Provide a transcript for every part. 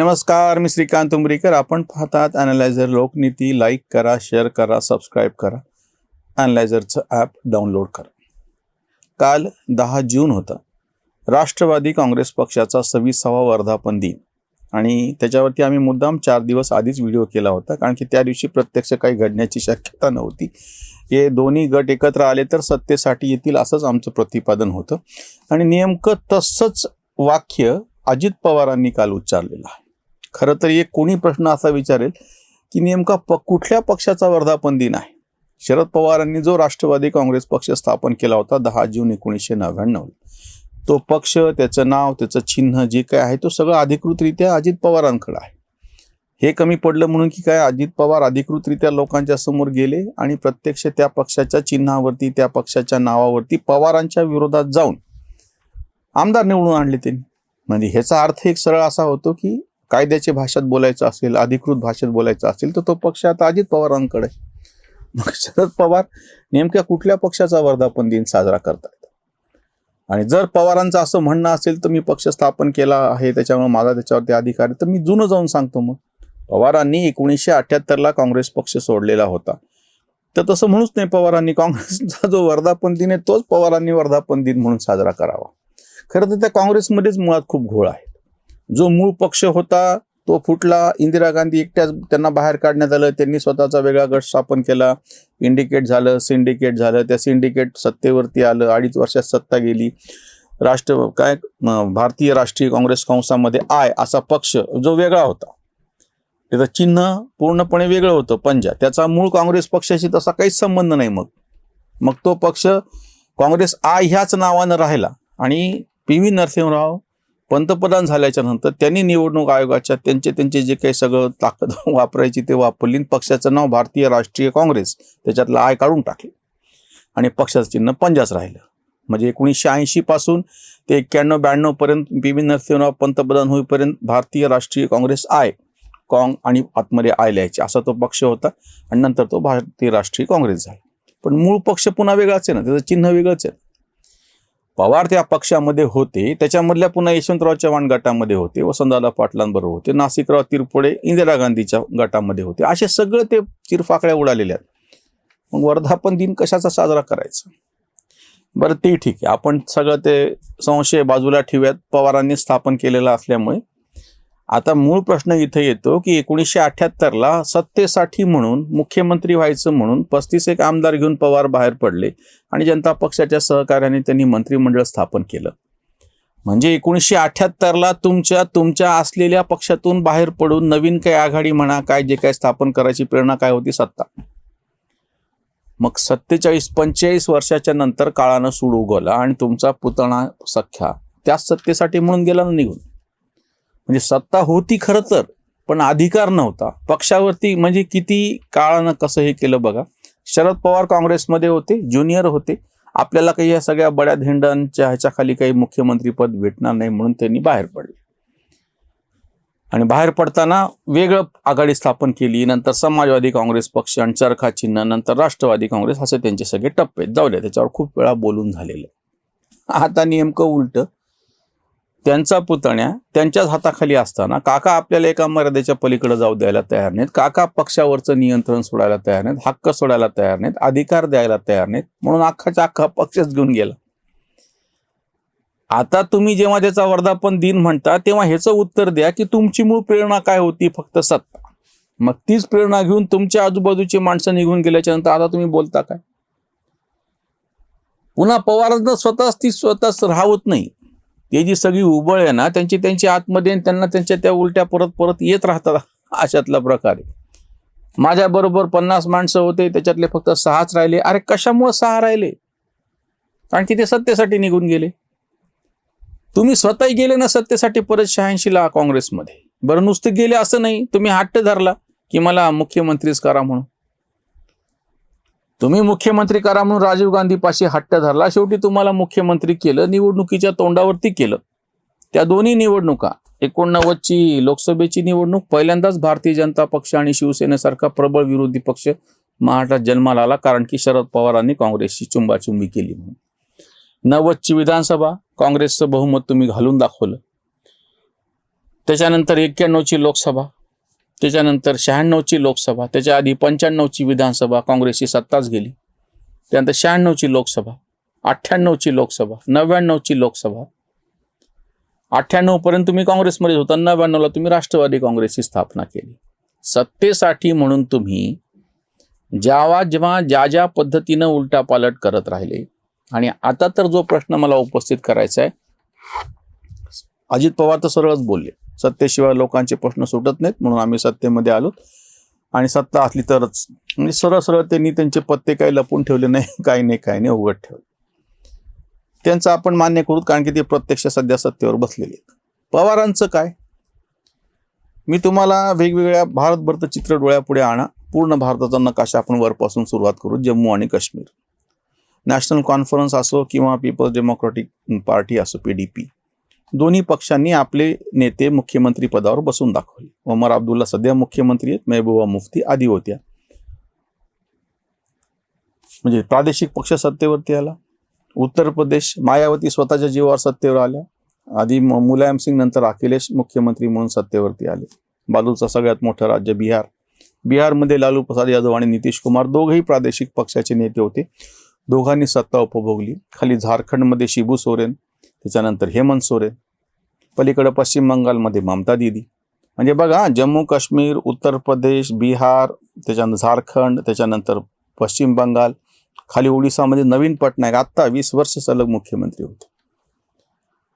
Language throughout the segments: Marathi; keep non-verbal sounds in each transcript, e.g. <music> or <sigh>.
नमस्कार मी श्रीकांत उमरीकर आपण पाहतात अनालायझर लोकनीती. लाईक करा शेअर करा सबस्क्राईब करा. अनालायझरचं ॲप डाउनलोड करा. काल दहा जून होता. राष्ट्रवादी काँग्रेस पक्षाचा सव्वीसावा वर्धापन दिन. आणि त्याच्यावरती आम्ही मुद्दाम चार दिवस आधीच व्हिडिओ केला होता कारण की त्या दिवशी प्रत्यक्ष काही घडण्याची शक्यता नव्हती. हे दोन्ही गट एकत्र आले तर सत्तेसाठी येतील असंच आमचं प्रतिपादन होतं. आणि नेमकं तसंच वाक्य अजित पवारांनी काल उच्चारलेलं आहे. खरं तर एक कोणी प्रश्न असा विचारेल की नेमका प कुठल्या पक्षाचा वर्धापन दिन आहे? शरद पवारांनी जो राष्ट्रवादी काँग्रेस पक्ष स्थापन केला होता दहा जून एकोणीसशे नव्याण्णव तो पक्ष त्याचं नाव त्याचं चिन्ह जे काय आहे तो सगळं अधिकृतरित्या अजित पवारांकडे आहे. हे कमी पडलं म्हणून की काय अजित पवार अधिकृतरित्या लोकांच्या समोर गेले आणि प्रत्यक्ष त्या पक्षाच्या चिन्हावरती त्या पक्षाच्या नावावरती पवारांच्या विरोधात जाऊन आमदार निवडून आणले त्यांनी. म्हणजे ह्याचा अर्थ एक सरळ असा होतो की कायद्याच्या भाषेत बोलायचं असेल अधिकृत भाषेत बोलायचं असेल तर तो पक्ष आता अजित पवारांकडे मग शरद पवार नेमक्या कुठल्या पक्षाचा वर्धापन दिन साजरा करतायत? आणि जर पवारांचं असं म्हणणं असेल तर मी पक्ष स्थापन केला आहे त्याच्यामुळे माझा त्याच्यावरती अधिकार आहे तर मी जुनं जाऊन सांगतो मग. पवारांनी एकोणीसशे अठ्याहत्तरला काँग्रेस पक्ष सोडलेला होता. तर तसं म्हणूच नाही पवारांनी काँग्रेसचा जो वर्धापन दिन आहे तोच पवारांनी वर्धापन दिन म्हणून साजरा करावा. खरं तर त्या काँग्रेसमध्येच मुळात खूप घोळ आहे. जो मूळ पक्ष होता तो फुटला. इंदिरा गांधी एकट्याच त्यांना बाहेर काढण्यात आलं. त्यांनी स्वतःचा वेगळा गट स्थापन केला. इंडिकेट झालं सिंडिकेट झालं. त्या सिंडिकेट सत्तेवरती आलं. अडीच वर्षात सत्ता गेली. राष्ट्र काय भारतीय राष्ट्रीय काँग्रेस कंसामध्ये आय असा पक्ष जो वेगळा होता. त्याचं चिन्ह पूर्णपणे वेगळं होतं. पंजा. त्याचा मूळ काँग्रेस पक्षाशी तसा काहीच संबंध नाही मग. मग तो पक्ष काँग्रेस आय ह्याच नावानं राहिला. आणि पी व्ही नरसिंहराव पंतप्रधान झाल्याच्यानंतर त्यांनी निवडणूक आयोगाच्या त्यांचे त्यांचे जे काही सगळं ताकद <laughs> वापरायची ते वापरली आणि पक्षाचं नाव भारतीय राष्ट्रीय काँग्रेस त्याच्यातलं आय काढून टाकले. आणि पक्षाचं चिन्ह पंजाच राहिलं. म्हणजे एकोणीसशे ऐंशीपासून ते एक्क्याण्णव ब्याण्णवपर्यंत पी व्ही नरसिंहराव पंतप्रधान होईपर्यंत भारतीय राष्ट्रीय काँग्रेस आय काँग आणि आतमध्ये आय लिहायचे. असा तो पक्ष होता आणि नंतर तो भारतीय राष्ट्रीय काँग्रेस झाला. पण मूळ पक्ष पुन्हा वेगळाच आहे ना त्याचं चिन्ह वेगळंच आहे. पवार त्या पक्षामध्ये होते त्याच्यामधल्या पुन्हा यशवंतराव चव्हाण गटामध्ये होते वसंतदादा पाटलांबरोबर होते नाशिकराव तिरपुडे इंदिरा गांधीच्या गटामध्ये होते असे सगळं ते चिरफाकड्या उडालेल्या आहेत. मग वर्धापन दिन कशाचा साजरा करायचा? बरं ते ठीक आहे. आपण सगळं ते संशय बाजूला ठेवूयात. पवारांनी स्थापन केलेलं असल्यामुळे आता मूळ प्रश्न इथे येतो की एकोणीसशे अठ्याहत्तरला सत्तेसाठी म्हणून मुख्यमंत्री व्हायचं म्हणून पस्तीस एक आमदार घेऊन पवार बाहेर पडले आणि जनता पक्षाच्या सहकार्याने त्यांनी मंत्रिमंडळ स्थापन केलं. म्हणजे एकोणीसशे अठ्याहत्तरला तुमच्या तुमच्या असलेल्या पक्षातून बाहेर पडून नवीन काय आघाडी म्हणा काय जे काय स्थापन करायची प्रेरणा काय होती? सत्ता. मग सत्तेचाळीस पंचेचाळीस वर्षाच्या नंतर काळानं सूड उगवला आणि तुमचा पुतणा सख्या. त्याच सत्तेसाठी म्हणून गेला ना निघून. म्हणजे सत्ता होती खरं तर पण अधिकार नव्हता. पक्षावरती म्हणजे किती काळानं कसं हे केलं बघा. शरद पवार काँग्रेसमध्ये होते ज्युनियर होते. आपल्याला काही या सगळ्या बड्या धेंडांच्या ह्याच्याखाली काही मुख्यमंत्रीपद भेटणार नाही म्हणून त्यांनी बाहेर पडले. आणि बाहेर पडताना वेगळं आघाडी स्थापन केली नंतर समाजवादी काँग्रेस पक्ष आणि चरखा चिन्ह नंतर राष्ट्रवादी काँग्रेस असे त्यांचे सगळे टप्पे आहेत. जाऊ द्या त्याच्यावर खूप वेळा बोलून झालेलं आता नेमकं उलट त्यांचा पुतण्या त्यांच्याच हाताखाली असताना काका आपल्याला एका मर्यादेच्या पलीकडे जाऊ द्यायला तयार नाहीत. काका पक्षावरचं नियंत्रण सोडायला तयार नाहीत. हक्क सोडायला तयार नाहीत. अधिकार द्यायला तयार नाहीत. म्हणून अख्खाच्या अख्खा पक्षच घेऊन गेला. आता तुम्ही जेव्हा त्याचा वर्धापन दिन म्हणता तेव्हा ह्याचं उत्तर द्या की तुमची मूळ प्रेरणा काय होती? फक्त सत्ता. मग तीच प्रेरणा घेऊन तुमच्या आजूबाजूची माणसं निघून गेल्याच्यानंतर आता तुम्ही बोलता काय? पुन्हा पवारांना स्वतःच ती स्वतःच राहत नाही. ते जी सगळी उबळ आहे ना त्यांची त्यांची आतमध्ये त्यांना त्यांच्या त्या उलट्या परत परत येत राहतात <laughs> अशातला प्रकार आहे. माझ्याबरोबर पन्नास माणसं होते त्याच्यातले फक्त सहाच राहिले. अरे कशामुळे सहा राहिले? कारण की ते सत्तेसाठी निघून गेले. तुम्ही स्वतःही गेले ना सत्तेसाठी परत शहाऐंशीला काँग्रेसमध्ये. बरं नुसते गेले असं नाही. तुम्ही हट्ट धरला की मला मुख्यमंत्रीच करा म्हणून. तुम्ही मुख्यमंत्री करा म्हणून राजीव गांधी पाशी हट्ट धरला. शेवटी तुम्हाला मुख्यमंत्री केलं निवडणुकीच्या तोंडावरती केलं. त्या दोन्ही निवडणुका एकोणनव्वदची लोकसभेची निवडणूक पहिल्यांदाच भारतीय जनता पक्ष आणि शिवसेनेसारखा प्रबळ विरोधी पक्ष महाराष्ट्रात जन्माला आला कारण की शरद पवारांनी काँग्रेसची चुंबाचुंबी केली म्हणून. नव्वदची विधानसभा काँग्रेसचं बहुमत तुम्ही घालून दाखवलं. त्याच्यानंतर एक्क्याण्णवची लोकसभा त्याच्यानंतर शहाण्णवची लोकसभा त्याच्या आधी पंच्याण्णवची विधानसभा काँग्रेसची सत्ताच गेली. त्यानंतर शहाण्णवची लोकसभा अठ्ठ्याण्णवची लोकसभा नव्याण्णवची लोकसभा. अठ्ठ्याण्णवपर्यंत तुम्ही काँग्रेसमध्ये होता नव्याण्णवला तुम्ही राष्ट्रवादी काँग्रेसची स्थापना केली. सत्तेसाठी म्हणून तुम्ही जेव्हा जेव्हा ज्या ज्या पद्धतीनं उलटापालट करत राहिले आणि आता तर जो प्रश्न मला उपस्थित करायचा आहे अजित पवार तर सरळच बोलले. सत्तेशिवाय लोकांचे प्रश्न सुटत नाहीत म्हणून आम्ही सत्तेमध्ये आलो. आणि सत्ता असली तरच म्हणजे सरळ सरळ त्यांनी त्यांचे पत्ते काही लपून ठेवले नाही <laughs> काही नाही काही नाही उघड ठेवले. त्यांचं आपण मान्य करू कारण की ते प्रत्यक्ष सध्या सत्तेवर बसलेले आहेत. पवारांचं काय? मी तुम्हाला वेगवेगळ्या भारतभरचं चित्र डोळ्यापुढे आणा. पूर्ण भारताचा नकाशा आपण वरपासून सुरुवात करू जम्मू आणि काश्मीर. नॅशनल कॉन्फरन्स असो किंवा पीपल्स डेमोक्रॅटिक पार्टी असो पी डी पी. दोन्ही पक्षांनी आपले नेते मुख्यमंत्री पदावर बसून दाखवले. ओमर अब्दुल्ला सध्या मुख्यमंत्री आहेत मेहबूबा मुफ्ती आधी होत्या. म्हणजे प्रादेशिक पक्ष सत्तेवरती आला. उत्तर प्रदेश मायावती स्वतःच्या जीवावर सत्तेवर आल्या. आधी म- मुलायम सिंग नंतर अखिलेश मुख्यमंत्री म्हणून सत्तेवरती आले. बाजूचं सगळ्यात मोठं राज्य बिहार. बिहारमध्ये लालू प्रसाद यादव आणि नितीश कुमार दोघेही प्रादेशिक पक्षाचे नेते होते. दोघांनी सत्ता उपभोगली. खाली झारखंडमध्ये शिबू सोरेन त्याच्यानंतर हेमंत सोरेन पलीकडे पश्चिम बंगालमध्ये ममता दिदी. म्हणजे बघा जम्मू काश्मीर उत्तर प्रदेश बिहार त्याच्यानंतर झारखंड त्याच्यानंतर पश्चिम बंगाल खाली ओडिसामध्ये नवीन पटनायक. आत्ता वीस वर्ष सलग मुख्यमंत्री होते.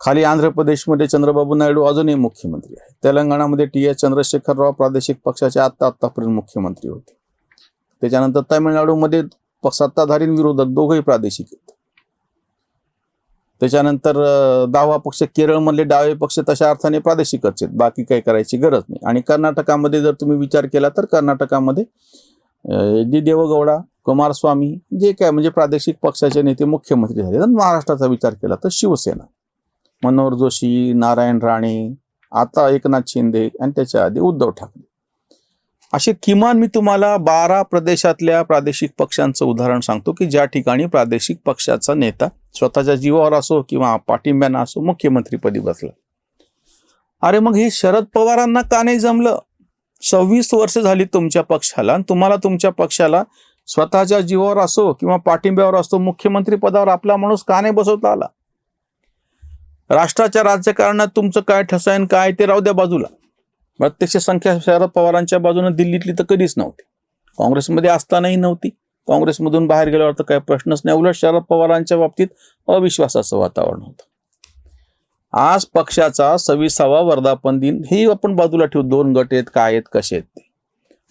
खाली आंध्र प्रदेशमध्ये चंद्रबाबू नायडू अजूनही मुख्यमंत्री आहे तेलंगणामध्ये टी एस चंद्रशेखर राव प्रादेशिक पक्षाचे आत्ता आत्तापर्यंत मुख्यमंत्री होते. त्याच्यानंतर तामिळनाडूमध्ये प- विरोधक दोघंही प्रादेशिक आहेत. त्याच्यानंतर अं, डावा पक्ष केरळमधले डावे पक्ष तशा अर्थाने प्रादेशिकच आहेत. बाकी काही करायची गरज नाही. आणि कर्नाटकामध्ये जर तुम्ही विचार केला तर कर्नाटकामध्ये एच डी देवगौडा कुमारस्वामी जे काय म्हणजे प्रादेशिक पक्षाचे नेते मुख्यमंत्री झाले तर महाराष्ट्राचा विचार केला तर शिवसेना. मनोहर जोशी नारायण राणे आता एकनाथ शिंदे आणि त्याच्या आधी उद्धव ठाकरे. असे किमान मी तुम्हाला बारा प्रदेशातल्या प्रादेशिक पक्षांचं उदाहरण सांगतो की ज्या ठिकाणी प्रादेशिक पक्षाचा नेता स्वतःच्या जीवावर असो किंवा पाठिंब्यानं असो मुख्यमंत्रीपदी बसला. अरे मग हे शरद पवारांना का नाही जमलं? सव्वीस वर्ष झाली तुमच्या पक्षाला आणि तुम्हाला तुमच्या पक्षाला स्वतःच्या जीवावर असो किंवा पाठिंब्यावर असतो मुख्यमंत्री पदावर आपला माणूस का नाही बसवता आला? राष्ट्राच्या राजकारणात तुमचं काय ठसायन काय ते राहू द्या बाजूला. प्रत्यक्ष संख्या शरद पवारांच्या बाजूने दिल्लीतली तर कधीच नव्हती. काँग्रेसमध्ये असतानाही नव्हती. काँग्रेसमधून बाहेर गेल्यावर तर काही प्रश्नच नाही. उलट शरद पवारांच्या बाबतीत अविश्वासाचं वातावरण होतं. आज पक्षाचा सव्वीसावा वर्धापन दिन हे आपण बाजूला ठेवू. दोन गट आहेत काय आहेत कसे आहेत ते.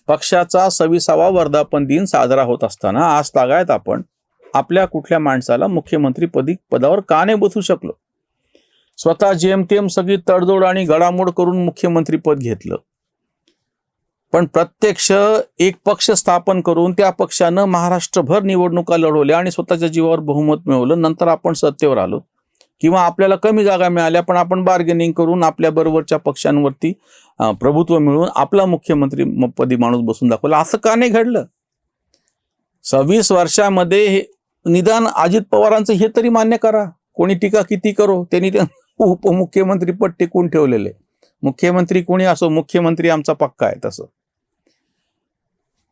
पक्षाचा सव्वीसावा वर्धापन दिन साजरा होत असताना आज तागायत आपण आपल्या कुठल्या माणसाला मुख्यमंत्री पदी पदावर का नाही बसू शकलो? स्वतः जेमतेम सगळी तडजोड आणि घडामोड करून मुख्यमंत्रीपद घेतलं. पण प्रत्यक्ष एक पक्ष स्थापन करून त्या पक्षानं महाराष्ट्रभर निवडणुका लढवल्या आणि स्वतःच्या जीवावर बहुमत मिळवलं. नंतर आपण सत्तेवर आलो. किंवा आपल्याला कमी जागा मिळाल्या पण आपण बार्गेनिंग करून आपल्या बरोबरच्या पक्षांवरती प्रभुत्व मिळवून आपला मुख्यमंत्री पदी माणूस बसून दाखवला. असं का नाही घडलं? सव्वीस वर्षामध्ये हे निदान अजित पवारांचं हे तरी मान्य करा. कोणी टीका किती करो त्यांनी उपमुख्यमंत्री पद टिकून ठेवलेले. मुख्यमंत्री कोणी असो मुख्यमंत्री आमचा पक्का आहे तसं.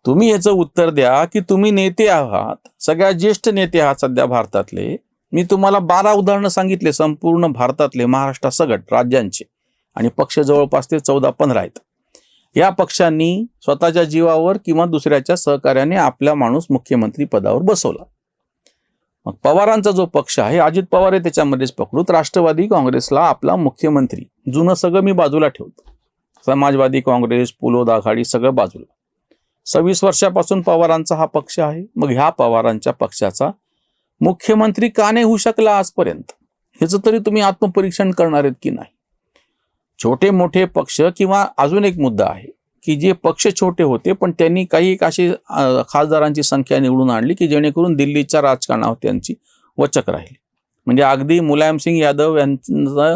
तुम्ही याचं उत्तर द्या की तुम्ही नेते आहात सगळ्यात ज्येष्ठ नेते आहात सध्या भारतातले. मी तुम्हाला बारा उदाहरणं सांगितले संपूर्ण भारतातले महाराष्ट्रासगट राज्यांचे. आणि पक्ष जवळपास ते चौदा पंधरा आहेत. या पक्षांनी स्वतःच्या जीवावर किंवा दुसऱ्याच्या सहकार्याने आपला माणूस मुख्यमंत्री पदावर बसवला. मग पवारांचा जो पक्ष आहे अजित पवार आहे त्याच्यामध्येच पकडूत राष्ट्रवादी काँग्रेसला आपला मुख्यमंत्री जुनं सगळं मी बाजूला ठेवतो. समाजवादी काँग्रेस पुलोद आघाडी सगळं बाजूला. सव्वीस वर्षापासून पवारांचा हा पक्ष आहे. मग ह्या पवारांच्या पक्षाचा मुख्यमंत्री का नाही होऊ शकला आजपर्यंत? ह्याचं तरी तुम्ही आत्मपरीक्षण करणार आहेत की नाही? छोटे मोठे पक्ष किंवा अजून एक मुद्दा आहे. की जे पक्ष छोटे होते पण त्यांनी काही एक अशी खासदारांची संख्या निवडून आणली की जेणेकरून दिल्लीच्या राजकारणावर त्यांची वचक राहिली. म्हणजे अगदी मुलायम सिंग यादव यांचा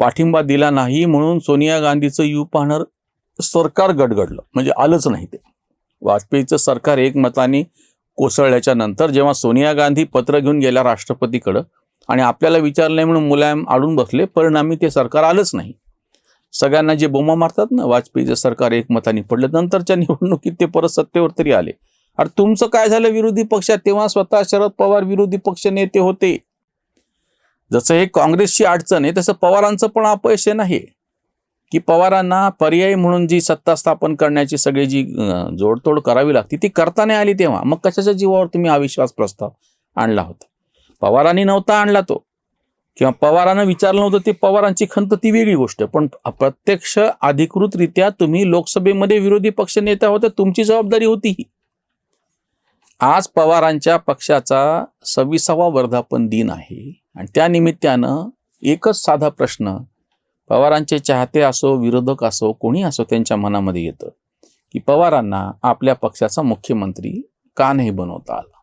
पाठिंबा दिला नाही म्हणून सोनिया गांधीचं यू पाहणार सरकार गडगडलं. म्हणजे आलंच नाही ते. वाजपेयीचं सरकार एकमताने कोसळल्याच्या नंतर जेव्हा सोनिया गांधी पत्र घेऊन गेल्या राष्ट्रपतीकडं आणि आपल्याला विचारलं म्हणून मुलायम आडून बसले परिणामी ते सरकार आलंच नाही. सगळ्यांना जे बोमा मारतात ना वाजपेयीचं सरकार एकमताने पडलं नंतरच्या निवडणुकीत ते परत सत्तेवर तरी आले. अरे तुमचं काय झालं विरोधी पक्षात तेव्हा स्वतः शरद पवार विरोधी पक्ष नेते होते. जसं हे काँग्रेसची अडचण आहे तसं पवारांचं पण अपयश आहे नाही. की पवारांना पर्यायी म्हणून जी सत्ता स्थापन करण्याची सगळी जी जोडतोड करावी लागती ती करता नाही आली तेव्हा. मग कशाच्या जीवावर तुम्ही अविश्वास प्रस्ताव आणला होता? पवारांनी नव्हता आणला तो. किंवा पवारांना विचारलं नव्हतं ते पवारांची खंत ती वेगळी गोष्ट पण प्रत्यक्ष अधिकृतरित्या तुम्ही लोकसभेमध्ये विरोधी पक्ष नेता होता तुमची जबाबदारी होती ही. आज पवारांच्या पक्षाचा सव्वीसावा वर्धापन दिन आहे आणि त्या निमित्तानं एकच साधा प्रश्न पवारांचे चाहते असो विरोधक असो कोणी असो त्यांच्या मनामध्ये येतं की पवारांना आपल्या पक्षाचा मुख्यमंत्री का नाही बनवता आला?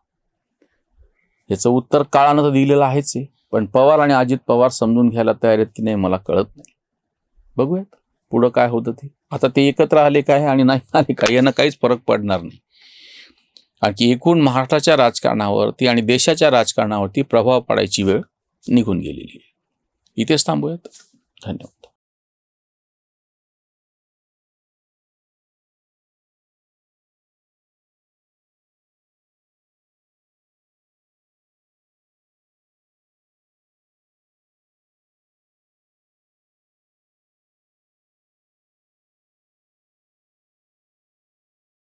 याचं उत्तर काळानं तर दिलेलं आहेच आहे. पण पवार आणि अजित पवार समजून घ्यायला तयार आहेत की नाही मला कळत नाही. बघूयात पुढं काय होतं ते. आता ते एकत्र आले काय आणि नाही आले काय यांना काहीच फरक पडणार नाही. आणखी एकूण महाराष्ट्राच्या राजकारणावरती आणि देशाच्या राजकारणावरती प्रभाव पडायची वेळ निघून गेलेली आहे. इथेच थांबूयात. धन्यवाद.